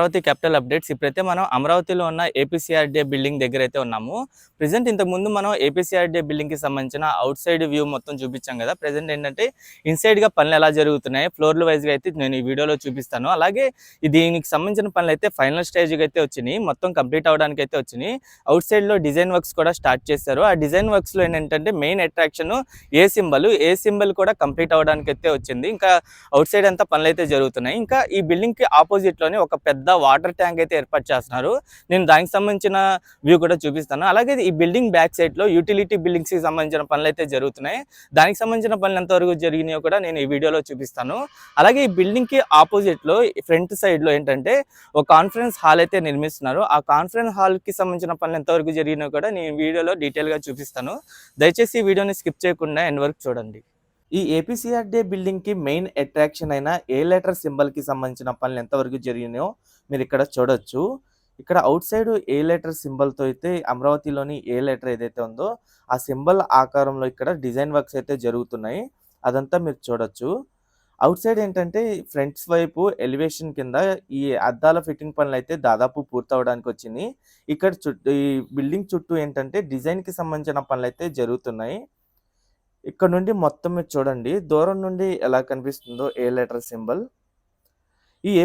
Amaravati capital updates ఇప్పుడైతే మనం అమరావతిలో ఉన్న ఏపీసీఆర్డీఏ బిల్డింగ్ దగ్గర అయితే ఉన్నాము. ప్రెసెంట్ ఇంతకు ముందు మనం ఏపీసీఆర్డీఏ బిల్డింగ్కి సంబంధించిన అవుట్ సైడ్ వ్యూ మొత్తం చూపించాం కదా. ప్రెసెంట్ ఏంటంటే ఇన్సైడ్గా పనులు ఎలా జరుగుతున్నాయి ఫ్లోర్ల వైజ్గా అయితే నేను ఈ వీడియోలో చూపిస్తాను. అలాగే దీనికి సంబంధించిన పనులు అయితే ఫైనల్ స్టేజ్కి అయితే వచ్చినాయి. మొత్తం కంప్లీట్ అవడానికి అయితే వచ్చినాయి. అవుట్ సైడ్లో డిజైన్ వర్క్స్ కూడా స్టార్ట్ చేశారు. ఆ డిజైన్ వర్క్స్లో ఏంటంటే main attraction A symbol A symbol కూడా కంప్లీట్ అవడానికి అయితే వచ్చింది. ఇంకా అవుట్ సైడ్ అంతా పనులు అయితే జరుగుతున్నాయి. ఇంకా ఈ బిల్డింగ్కి ఆపోజిట్లోనే ఒక పెద్ద వాటర్ ట్యాంక్ అయితే ఏర్పాటు చేస్తున్నారు. నేను దానికి సంబంధించిన వ్యూ కూడా చూపిస్తాను. అలాగే ఈ బిల్డింగ్ బ్యాక్ సైడ్లో యూటిలిటీ బిల్డింగ్స్కి సంబంధించిన పనులు అయితే జరుగుతున్నాయి. దానికి సంబంధించిన పనులు ఎంతవరకు జరిగినాయో కూడా నేను ఈ వీడియోలో చూపిస్తాను. అలాగే ఈ బిల్డింగ్కి ఆపోజిట్లో ఫ్రంట్ సైడ్లో ఏంటంటే ఒక కాన్ఫరెన్స్ హాల్ అయితే నిర్మిస్తున్నారు. ఆ కాన్ఫరెన్స్ హాల్కి సంబంధించిన పనులు ఎంతవరకు జరిగినాయో కూడా నేను ఈ వీడియోలో డీటెయిల్గా చూపిస్తాను. దయచేసి ఈ వీడియోని స్కిప్ చేయకుండా ఎండ్ వరకు చూడండి. ఈ ఏపీసీఆర్డే బిల్డింగ్కి మెయిన్ అట్రాక్షన్ అయిన ఏ లెటర్ సింబల్కి సంబంధించిన పనులు ఎంతవరకు జరిగినాయో మీరు ఇక్కడ చూడొచ్చు. ఇక్కడ అవుట్ సైడ్ ఏ లెటర్ సింబల్తో అయితే అమరావతిలోని ఏ లెటర్ ఏదైతే ఉందో ఆ సింబల్ ఆకారంలో ఇక్కడ డిజైన్ వర్క్స్ అయితే జరుగుతున్నాయి. అదంతా మీరు చూడొచ్చు. అవుట్ సైడ్ ఏంటంటే ఫ్రంట్స్ వైపు ఎలివేషన్ కింద ఈ అద్దాల ఫిట్టింగ్ పనులు అయితే దాదాపు పూర్తవడానికి వచ్చింది. ఇక్కడ చుట్టూ ఈ బిల్డింగ్ చుట్టూ ఏంటంటే డిజైన్కి సంబంధించిన పనులు అయితే జరుగుతున్నాయి. ఇక్కడ నుండి మొత్తం మీరు చూడండి. దూరం నుండి ఎలా కనిపిస్తుందో ఏ లెటర్ సింబల్.